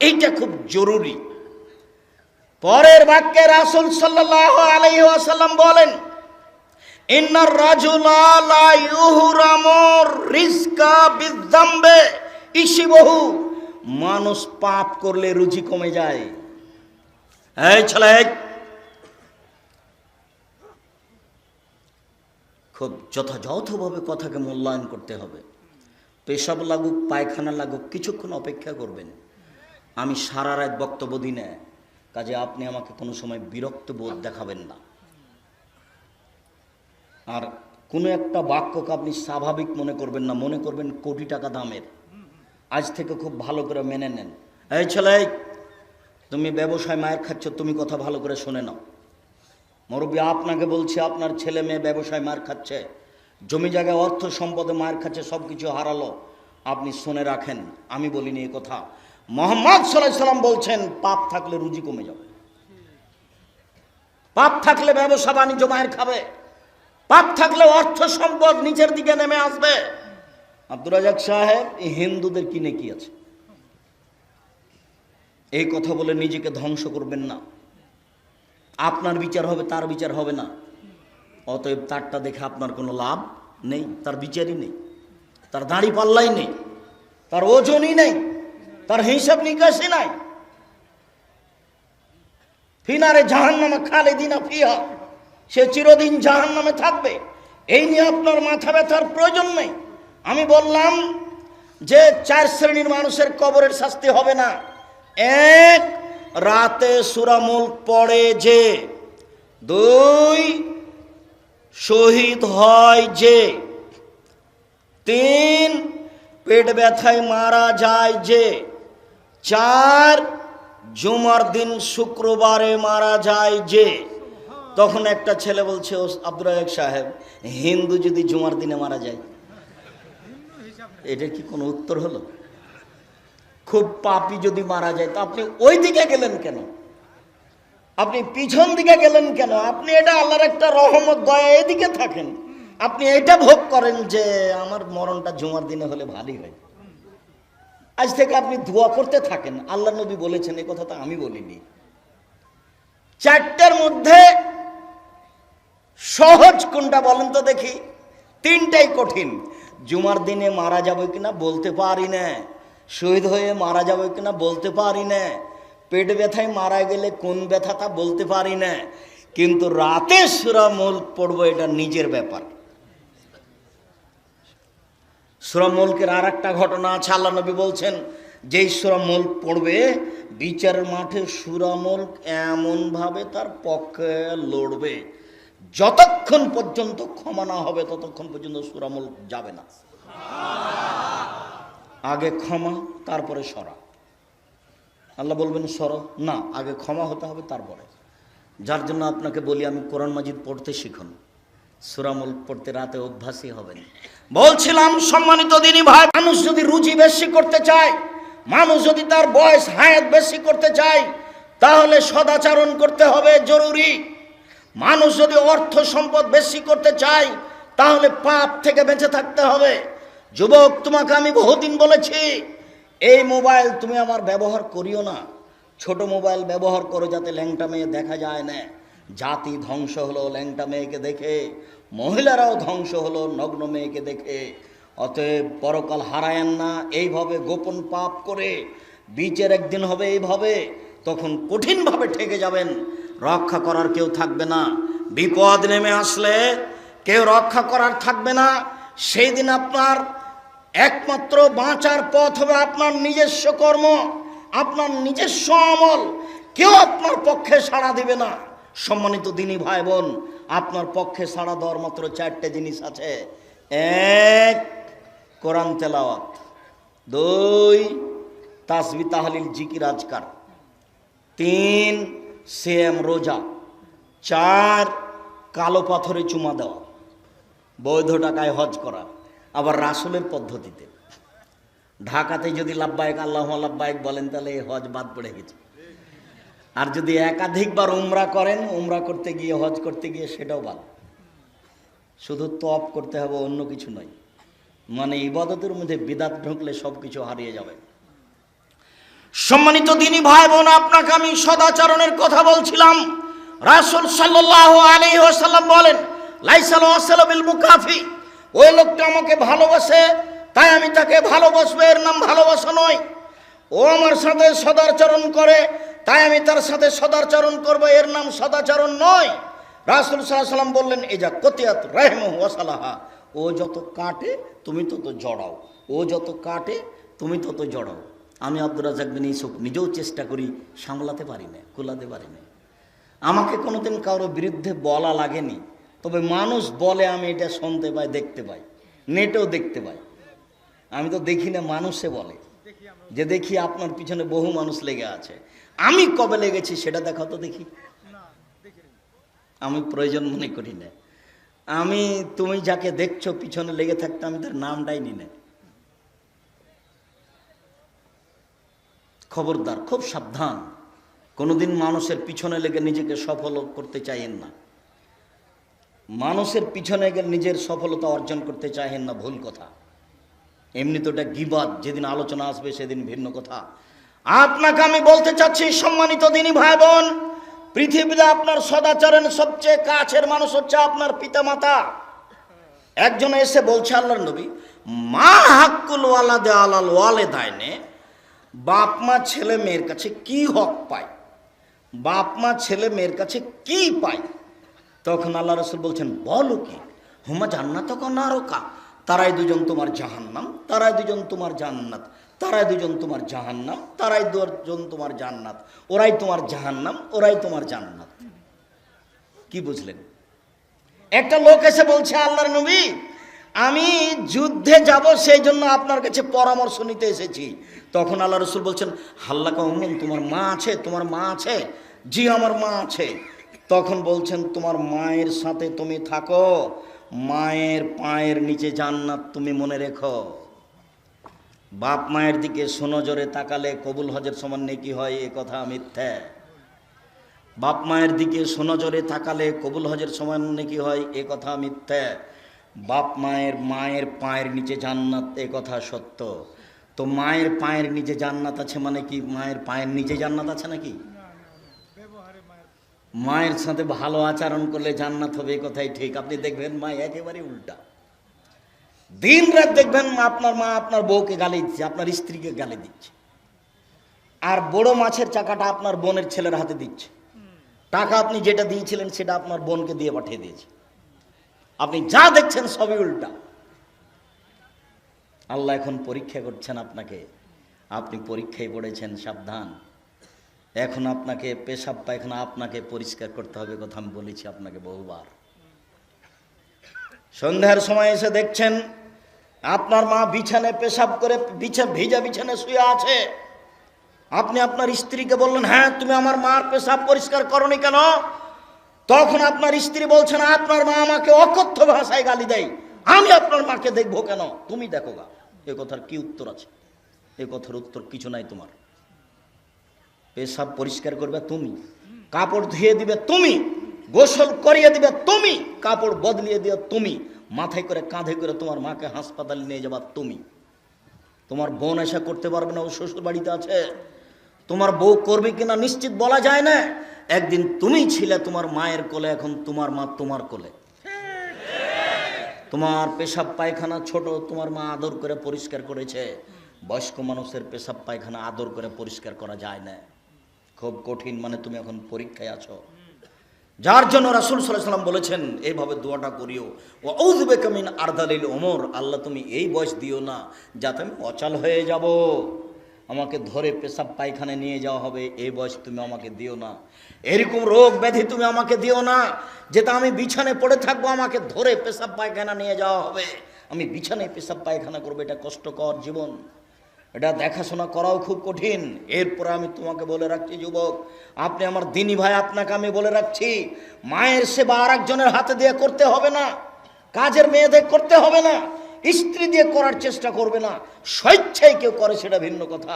এইটা খুব জরুরি। পরের বাক্যে রাসুল সাল্লাহ আলাইহি বলেন রাজুলা মানুষ পাপ করলে রুচি কমে যায়। এই ছেলে, খুব যথাযথভাবে কথাকে মূল্যায়ন করতে হবে। পেশাব লাগুক, পায়খানা লাগুক, কিছুক্ষণ অপেক্ষা করবেন। আমি সারা রাত বক্তব্য দিই না। কাজে আপনি আমাকে কোনো সময় বিরক্ত বোধ দেখাবেন না। আর কোনো একটা বাক্যকে আপনি স্বাভাবিক মনে করবেন না, মনে করবেন কোটি টাকা দামের। আজ থেকে খুব ভালো করে মেনে নেন। এই ছেলে, তুমি ব্যবসায় মায়ের খাচ্ছ, তুমি কথা ভালো করে শুনে নাও। মুরব্বী, আপনাকে বলছি, আপনার ছেলে মেয়ে ব্যবসায় মার খাচ্ছে। জমি জায়গায় অর্থ সম্পদে মায়ের খাচ্ছে সব কিছু হারালো। আপনি শুনে রাখেন, আমি বলিনি এই কথা। মোহাম্মদ সাল্লাম বলছেন, পাপ থাকলে রুজি কমে যাবে। পাপ থাকলে ব্যবসা বাণিজ্য মায়ের খাবে। পাপ থাকলে অর্থ সম্পদ নিচের দিকে নেমে আসবে। আব্দুর রাজাক সাহেব, এই হিন্দুদের কিনে কি আছে? এই কথা বলে নিজেকে ধ্বংস করবেন না। আপনার বিচার হবে, তার বিচার হবে না। অতএব তারটা দেখে আপনার কোনো লাভ নেই, তার বিচারই নেই। তার দাড়ি পাল্লাই নেই, তার ওজনই নেই। তার হিসাব নিকাশই নাই। ফিনারে জাহান নামে খালে দিনা ফিয়া সে চিরদিন জাহান নামে থাকবে। এই নিয়ে আপনার মাথা ব্যথার প্রয়োজন নেই। আমি বললাম যে চার শ্রেণির মানুষের কবরের শাস্তি হবে না। এক, রাতে সুরামুল পড়ে যে। দুই, শহীদ হয় যে। তিন, পেট ব্যথায় মারা যায় যে। চার জুমার দিন শুক্রবারে মারা যায় যে। তখন একটা ছেলে বলছে ও আব্দুর রাজাক সাহেব, হিন্দু যদি জুমার দিনে মারা যায়, এটার কি কোনো উত্তর হলো? খুব পাপি যদি মারা যায়, তো আপনি ওই দিকে গেলেন কেন? আপনি পিছন দিকে গেলেন কেন? আপনি এটা আল্লাহর একটা রহমত, দয়া, এদিকে থাকেন। আপনি এটা ভোগ করেন যে, আমার মরণটা জুমার দিনে হলে ভালোই হয়। আজ থেকে আপনি দোয়া করতে থাকেন। আল্লাহ নবী বলেছেন এই কথা তো আমি বলিনি। চারটার মধ্যে সহজ কোনটা বলেন তো দেখি। তিনটাই কঠিন। জুমার দিনে মারা যাবে কিনা বলতে পারি না। শহীদ হয়ে মারা যাবে কিনা বলতে পারি না। পেট ব্যথায় মারা গেলে কোন ব্যথা তা বলতে পারি না। কিন্তু রাতে সুরা মুল্ক পড়ব, এটা নিজের ব্যাপার। সুরা মুল্কের আর একটা ঘটনা আছে, আল্লাহ নবী বলছেন, যেই সুরা মুল্ক পড়বে, বিচারের মাঠে সুরা মুল্ক এমনভাবে তার পক্ষে লড়বে, যতক্ষণ পর্যন্ত ক্ষমা না হবে, ততক্ষণ পর্যন্ত সুরা মুল্ক যাবে না। আগে ক্ষমা, তারপরে সরা। আল্লাহ বলবেন, সর। না, আগে ক্ষমা হতে হবে, তারপরে। যার জন্য আপনাকে বলি, আমি কোরআন মাজিদ পড়তে শিখুন। সুরামুল পড়তে রাতে অভ্যাসই হবেন। বলছিলাম, সম্মানিত দিনী ভাই, মানুষ যদি রুচি বেশি করতে চায়, মানুষ যদি তার বয়স, হায়াত বেশি করতে চায়, তাহলে সদাচরণ করতে হবে, জরুরি। মানুষ যদি অর্থ সম্পদ বেশি করতে চায়, তাহলে পাপ থেকে বেঁচে থাকতে হবে। যুবক, তোমাকে আমি বহুদিন বলেছি, এই মোবাইল তুমি আমার ব্যবহার করিও না। ছোট মোবাইল ব্যবহার করো যাতে ল্যাংটা মেয়ে দেখা যায় না। জাতি ধ্বংস হলো ল্যাংটা মেয়েকে দেখে, মহিলারাও ধ্বংস হলো নগ্ন মেয়েকে দেখে। অতএব পরকাল হারায়েন না, এইভাবে গোপন পাপ করে, বীচের একদিন হবে এইভাবে, তখন কঠিনভাবে ঠেকে যাবেন। রক্ষা করার কেউ থাকবে না। বিপদ নেমে আসলে কেউ রক্ষা করার থাকবে না। সেই দিন আপনার একমাত্র বাঁচার পথ হবে আপনার নিজস্ব কর্ম, আপনার নিজস্ব আমল। কেউ আপনার পক্ষে সাড়া দিবে না। সম্মানিত দিনী ভাই বোন, আপনার পক্ষে সাড়া দেওয়ার মাত্র চারটে জিনিস আছে। এক, কোরআন তেলাওয়াত। দুই, তাসবি তাহলিল জিকির আজকার। তিন সেম রোজা। চার, কালো পাথরে চুমা দেওয়া। বৈধ টাকায় হজ করা। আবার রাসুলের পদ্ধতিতে। ঢাকাতে যদি লাভবায়ক, আল্লাহ লাভবায়ক বলেন, তাহলে এই হজ বাদ পড়ে গেছে। আর যদি একাধিকবার উমরা করেন, উমরা করতে গিয়ে, হজ করতে গিয়ে সেটাও বাদ শুধু তপ করতে হবে, অন্য কিছু নয়। মানে ইবাদতের মধ্যে বিদাত ঢুকলে সব কিছু হারিয়ে যাবে। সম্মানিত দিনী ভাই বোন আপনাকে আমি সদাচরণের কথা বলছিলাম। রাসুল সাল্লাহ আলী ওসাল্লাম বলেন, লাইসাল মুকাফি। ওই লোকটা আমাকে ভালোবাসে, তাই আমি তাকে ভালোবাসবো, এর নাম ভালোবাসা নয়। ও আমার সাথে সদাচরণ করে তাই আমি তার সাথে সদাচরণ করব, এর নাম সদাচরণ নয়। রাসুল সাল্লাম বললেন, এই যা কতিয়াত রাহম ওয়াসালাহা ও যত কাটে তুমি তত জড়াও, ও যত কাটে তুমি তত জড়াও। আমি আব্দুর রাজাক বিন নিজেও চেষ্টা করি সামলাতে পারি না, কুলাতে পারি না। আমাকে কোনোদিন কারোর বিরুদ্ধে বলা লাগেনি, তবে মানুষ বলে আমি এটা শুনতে পাই, দেখতে পাই, নেটেও দেখতে পাই। আমি তো দেখি না, মানুষে বলে। যে দেখি আপনার পিছনে বহু মানুষ লেগে আছে। আমি কবে লেগেছি সেটা দেখাও তো দেখি। আমি প্রয়োজন মনে করি না। আমি তুমি যাকে দেখছ পিছনে লেগে থাকতে আমি তার নামটাই নি না। খবরদার, খুব সাবধান। কোনোদিন মানুষের পিছনে লেগে নিজেকে সফল করতে চাইেন না। মানুষের পিছনে গেলে নিজের সফলতা অর্জন করতে চাহেন না, ভুল কথা। এমনি তো এটা গিবাদ, যেদিন আলোচনা আসবে সেদিন ভিন্ন কথা। আপনাকে আমি বলতে চাচ্ছি, সম্মানিত দিনী ভাই বোন পৃথিবীতে আপনার সদাচরণ সবচেয়ে কাছের মানুষ হচ্ছে আপনার পিতামাতা। একজন এসে বলছে, আল্লাহর নবী, মা হাক্কুল ওয়ালাদে আলাল ওয়ালে দায়নে বাপ মা ছেলে মেয়ের কাছে কি হক পায়? বাপ মা ছেলে মেয়ের কাছে কি পায়? তখন আল্লাহ রসুল বলছেন, বলো কি? হুমা জান্নাত নারকা? তারাই দুজন তোমার জাহান্নাম, তারাই দুজন তোমার জান্নাত। তারাই দুজন তোমার জাহান্নাম, তারাই দুজন তোমার জান্নাত। ওরাই তোমার জাহান্নাম, ওরাই তোমার জান্নাত। কি বুঝলেন? একটা লোক এসে বলছে, আল্লাহর নবী, আমি যুদ্ধে যাব, সেই জন্য আপনার কাছে পরামর্শ নিতে এসেছি। তখন আল্লাহ রসুল বলছেন হাল্লাকা উম্মন তোমার মা আছে, তোমার মা আছে? জি, আমার মা আছে। তখন বলছেন, তোমার মায়ের সাথে তুমি থাকো, মায়ের পায়ের নিচে জান্নাত তুমি মনে রেখো। বাপ মায়ের দিকে সোনজরে তাকালে কবুল হজের সমান নেকি হয়, এ কথা মিথ্যা। বাপ মায়ের দিকে সোনজরে তাকালে কবুল হজের সমান নাকি হয়, এ কথা মিথ্যা। বাপ মায়ের মায়ের পায়ের নিচে জান্নাত, এ কথা সত্য। তো মায়ের পায়ের নিচে জান্নাত আছে মানে কি? মায়ের পায়ের নিচে জান্নাত আছে নাকি? মায়ের সাথে ভালো আচরণ করলে জান্নাত হবে, এ কথাই ঠিক। আপনি দেখবেন মা একেবারে উল্টা। দিন রাত দেখবেন আপনার মা আপনার বউকে গালি দিচ্ছে, আপনার স্ত্রীকে গালি দিচ্ছে। আর বড় মাছের চাকাটা আপনার বোনের ছেলের হাতে দিচ্ছে। টাকা আপনি যেটা দিয়েছিলেন সেটা আপনার বোনকে দিয়ে পাঠিয়ে দিয়েছে। আপনি যা দেখছেন সবই উল্টা। আল্লাহ এখন পরীক্ষা করছেন আপনাকে। আপনি পরীক্ষায় পড়েছেন, সাবধান। এখন আপনাকে পেশাব পায়খানা আপনাকে পরিষ্কার করতে হবে কথা আমি বলেছি আপনাকে বহুবার। সন্ধ্যার সময় এসে দেখছেন আপনার মা বিছানে পেশাব করে বিছা ভিজা বিছানে শুয়ে আছে। আপনি আপনার স্ত্রীকে বললেন হ্যাঁ তুমি আমার মার পেশাব পরিষ্কার করনি কেন? তখন আপনার স্ত্রী বলছেন, আপনার মা আমাকে অকথ্য ভাষায় গালি দেয়। আমি আপনার মাকে দেখব কেন? তুমি দেখো গা। এ কথার কি উত্তর আছে? এ কথার উত্তর কিছু নাই তোমার। পেশাব পরিষ্কার করবে তুমি। কাপড় ধুয়ে দিবে তুমি। গোসল করিয়ে দিবে তুমি। কাপড় বদলিয়ে দিবে তুমি। মাথায় করে কাঁধে করে তোমার মাকে হাসপাতালে নিয়ে যাবার তুমি। তোমার বোন এসা করতে পারবে না, ও শ্বশুর বাড়িতে আছে। তোমার বউ করবে কিনা নিশ্চিত বলা যায় না। একদিন তুমি ছিলে তোমার মায়ের কোলে, এখন তোমার মা তোমার কোলে। তোমার পেশাব পায়খানা ছোট, তোমার মা আদর করে পরিষ্কার করেছে। বয়স্ক মানুষের পেশাব পায়খানা আদর করে পরিষ্কার করা যায় না। খুব কঠিন মানে তুমি এখন পরীক্ষায় আছো। যার জন্য রাসুল সাল্লাম বলেছেন, এইভাবে দোয়াটা করিও। ও ঔদবে কামিন আর্দালিল ওমর আল্লাহ, তুমি এই বয়স দিও না, যাতে আমি অচাল হয়ে যাব। আমাকে ধরে পেশাব পায়খানে নিয়ে যাওয়া হবে, এই বয়স তুমি আমাকে দিও না। এরকম রোগ ব্যাধি তুমি আমাকে দিও না, যেটা আমি বিছানে পড়ে থাকব, আমাকে ধরে পেশাব পায়খানা নিয়ে যাওয়া হবে। আমি বিছানায় পেশাব পায়খানা করব, এটা কষ্টকর জীবন। এটা দেখাশোনা করাও খুব কঠিন। এরপর আমি তোমাকে বলে রাখছি, যুবক, আপনি আমার দিনী ভাই, আপনাকে আমি বলে রাখছি, মায়ের সেবা আর একজনের হাতে দিয়ে করতে হবে না, কাজের মেয়েদের করতে হবে না, স্ত্রী দিয়ে করার চেষ্টা করবে না, স্বেচ্ছায় কেউ করে সেটা ভিন্ন কথা।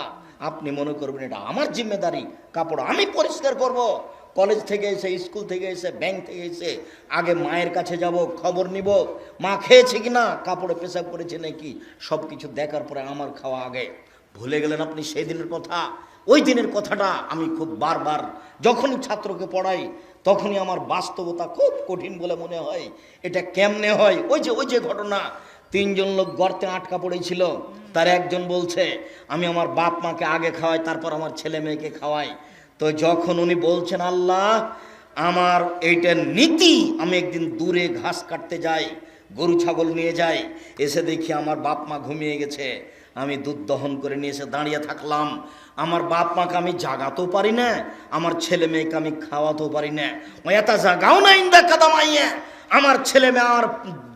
আপনি মনে করবেন এটা আমার জিম্মেদারি, কাপড় আমি পরিষ্কার করব কলেজ থেকে এসে, স্কুল থেকে এসে, ব্যাংক থেকে এসে আগে মায়ের কাছে যাব, খবর নিব। মা খেয়েছে কি না? কাপড়ে পেশাব করেছে নাকি? সব কিছু দেখার পরে আমার খাওয়া আগে। ভুলে গেলেন আপনি সেই দিনের কথা? ওই দিনের কথাটা আমি খুব বারবার যখনই ছাত্রকে পড়াই, তখনই আমার বাস্তবতা খুব কঠিন বলে মনে হয়। এটা কেমনে হয়? ওই যে ওই যে ঘটনা। তিনজন লোক গর্তে আটকা পড়েছিল। তার একজন বলছে, আমি আমার বাপ মাকে আগে খাওয়াই, তারপর আমার ছেলে মেয়েকে খাওয়াই। তো যখন উনি বলছেন, আল্লাহ, আমার এইটার নীতি, আমি একদিন দূরে ঘাস কাটতে যাই, গরু ছাগল নিয়ে যাই, এসে দেখি আমার বাপ মা ঘুমিয়ে গেছে। আমি দুধ দহন করে নিয়ে এসে দাঁড়িয়ে থাকলাম। আমার বাপ মাকে আমি জাগাতেও পারি না, আমার ছেলে মেয়েকে আমি খাওয়াতেও পারি না। ওয়াতা জাগাও না ইন্দা কাদামাইয়া আমার ছেলে মেয়ে আমার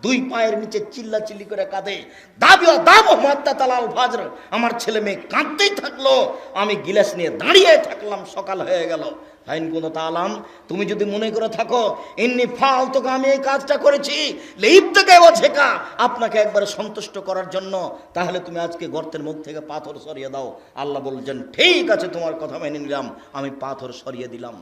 দুই পায়ের নিচে চিল্লা চিল্লি করে কাঁদে। দাবিও দাবো মাত্তা তালাল ফাজর। আমার ছেলে মেয়ে কাঁদতেই থাকল। আমি গিলাস নিয়ে দাঁড়িয়ে থাকলাম, সকাল হয়ে গেল। আইন কোন তালাম, তুমি যদি মনে করে থাকো এমনি ফাল তোকে আমি এই কাজটা করেছি। লিপ থেকে শেখা আপনাকে একবারে সন্তুষ্ট করার জন্য। তাহলে তুমি আজকে গর্তের মুখ থেকে পাথর সরিয়ে দাও। আল্লাহ বলছেন ঠিক আছে, তোমার কথা মেনে নিলাম। আমি পাথর সরিয়ে দিলাম।